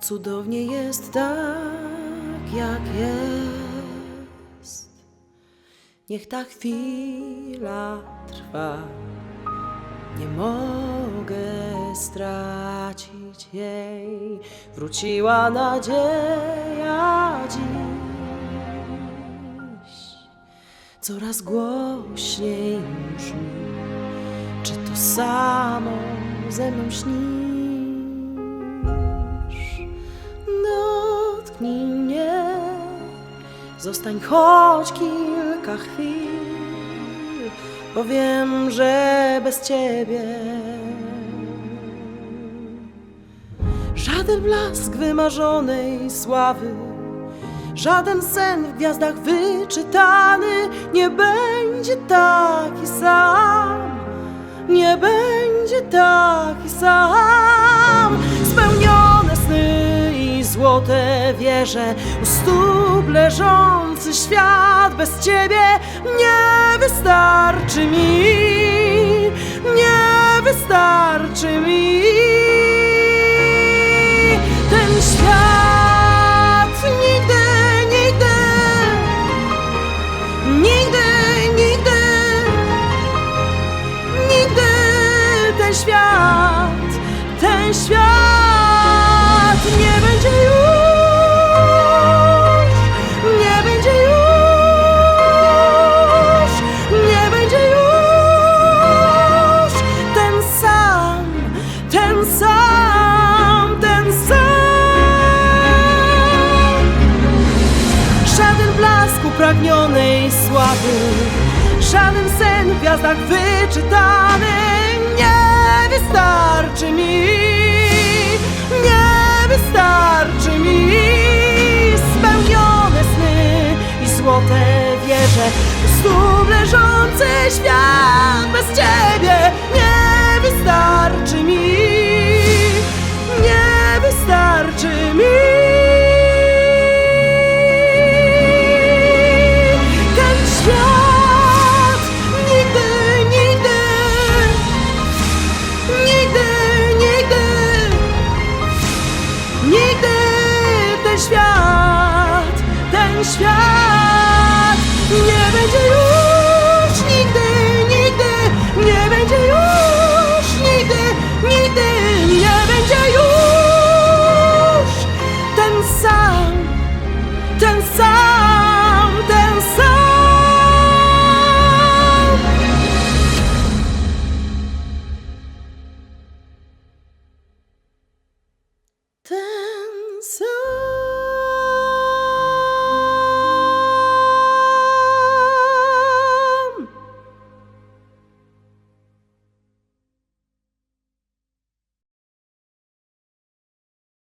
Cudownie jest tak, jak jest. Niech ta chwila trwa. Nie mogę stracić jej. Wróciła nadzieja dziś. Coraz głośniej brzmi. Czy to samo ze mną śnisz? Dotknij mnie, zostań choć kilka chwil, bo wiem, że bez ciebie żaden blask wymarzonej sławy, żaden sen w gwiazdach wyczytany nie będzie taki sam nie będzie taki sam. Złote wieże, u stóp leżący świat bez ciebie nie wystarczy mi, nie wystarczy mi. Sam, ten sam. Żaden blask upragnionej sławy, żaden sen w gwiazdach wyczytany nie wystarczy mi, nie wystarczy mi. Spełnione sny i złote wieże, stóp leżący świat bez ciebie